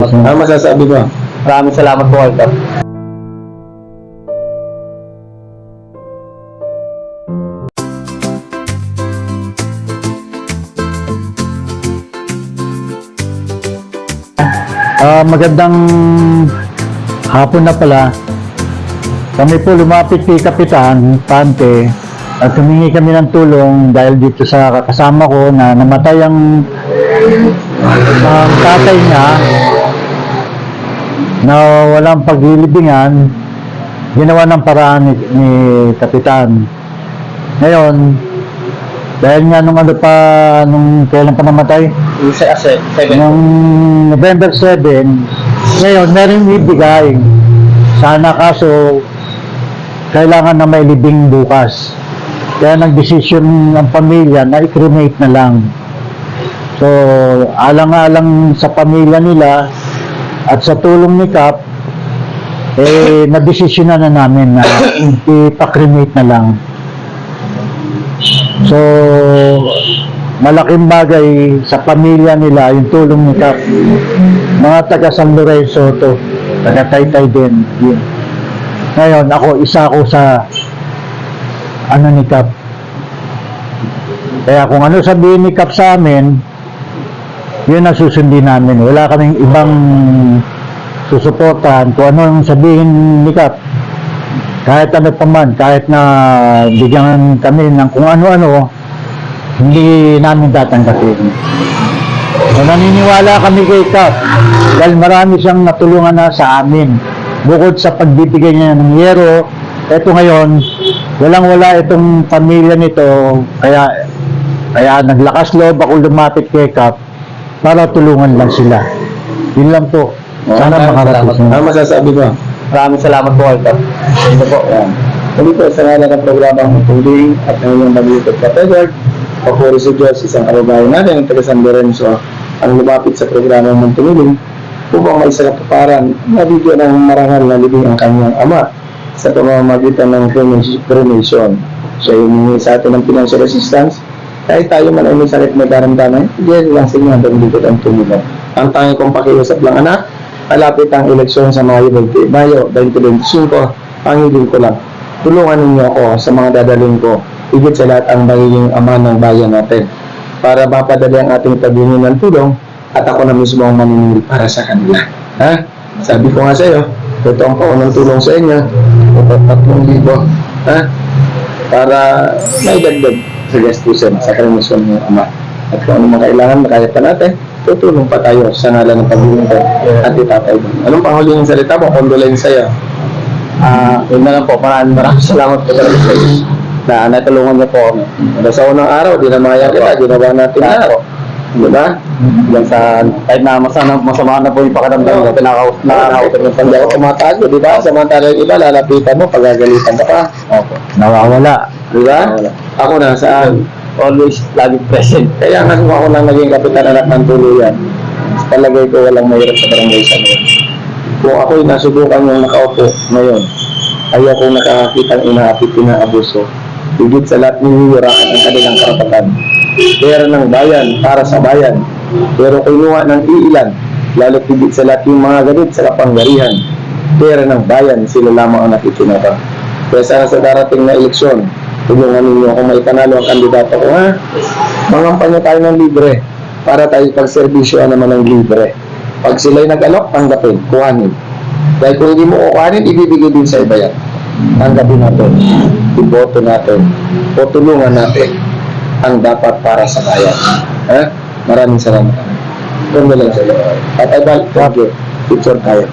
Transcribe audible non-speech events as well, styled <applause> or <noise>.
Ano masasabi mo? Maraming salamat po. Kap. Ah, magandang hapon na pala. Kami po lumapit kay Kapitan Pante at humingi kami ng tulong dahil dito sa kasama ko na namatay ang ang tatay niya na walang paglilibingan ginawa ng paraan ni, ni Kapitan. Ngayon, dahil nga nung ano pa, nung kailan pa namatay? Sa ase, seven. Noong November 7, ngayon, meron ibigay. Sana kaso, kailangan na may libing bukas. Kaya nagdesisyon ng pamilya na i-cremate na lang. So, alang-alang sa pamilya nila at sa tulong ni Kap, eh, <coughs> nadesisyon na, na namin na ipa-cremate na lang. So, malaking bagay sa pamilya nila yung tulong ni Kap. Mga taga San Lorenzo to, taga Taytay din. Yun. Ngayon, ako, isa ako sa ano ni Kap. Kaya kung ano sabihin ni Kap sa amin, yun ang susundin namin. Wala kaming ibang susuportahan. Kung ano ang sabihin ni Kap, kahit ano pa man, kahit na bigyan kami ng kung ano-ano, hindi namin tatanggapin. So, naniniwala kami kay Kap dahil marami siyang natulungan na sa amin. Bukod sa pagbibigay niya ng yero, eto ngayon, walang-wala itong pamilya nito, kaya kaya naglakas loob ako lumapit kay Kap para tulungan lang sila. Yun lang po. Sana Maraming makarating. Ano masasabi mo? Maraming salamat po. Kap. Ito po. Yan. Muli po sa ngalan ng programang Mutuling at ng inyong mag-YouTube ka Edward. Papuri si Diyos, isang kababayan natin ng taga San Lorenzo ang lumapit sa programang Muntumiling upang may sa katuparan na video ng marangal na libing ang kanyang ama sa pamamagitan ng cremation- cremation. Siya humingi sa atin ng financial assistance kahit tayo man ay may sakit na daramdaman, hindi lang sa inyo hanggang likod ang tumulong. Ang tangi kong pakiusap lang anak, malapit ang eleksyon sa Mayo 20, Mayo 2025, ang hiling ko lang. Tulungan ninyo ako sa mga dadaling ko, higit sa lahat ang magiging ama ng bayan natin para mapadali ang ating paghingi ng tulong at ako na mismo ang maniningil para sa kanila. Ha? Sabi ko nga sa iyo, ito ang paunang tulong sa inyo, tatlong libo. Ha? Para may dagdag sa gastusin sa kremasyon ng ama. At kung ano mga kailangan, makaya pa natin, tutulong pa tayo sa ngalan ng paglilingkod at itatay mo. Anong panghuling salita mo? Condolence sa'yo. Ah, yun na lang po. Maraming maraming salamat po talaga sa inyo. Na natulungan niyo po kami. Ano sa unang araw, dinamaya kita, ginawa natin lahat. po. Di ba? Yan sa, kahit na masama, masama na po yung pakiramdam ko, pinakaus, nakakausap niyo Hindi ako tumatago, di ba? Samantala yung iba, lalapitan mo, pagagalitan ka pa. Opo. Nawawala. Di ba? Ako na, saan? Always laging present. Kaya nga kung ako lang naging kapitan anak ng tuluyan, palagay ko walang mahirap sa barangay sa ngayon. Kung ako'y nasubukan yung nakaupo ngayon, ayaw kong nakakakita ng inaapit inaabuso. Higit sa lahat niyurakan ang kanilang karapatan. Pera ng bayan para sa bayan. Pero kinuha ng iilan, lalo higit sa lahat yung mga ganit sa kapangyarihan. Pera ng bayan, sila lamang ang nakikinabang. Kaya sana sa darating na eleksyon, tulungan ninyo kung may panalo ang kandidato ko, ha? Mangampanya tayo ng libre para tayo pagserbisyo naman ng libre. Pag sila'y nag-alok, tanggapin, kuhanin. Dahil kung hindi mo kuhanin, ibibigay din sa iba yan. Tanggapin natin, iboto natin, o tulungan natin ang dapat para sa bayan. Ha? Maraming salamat. Doon na lang sa. At ay balik, thank you. Picture tayo.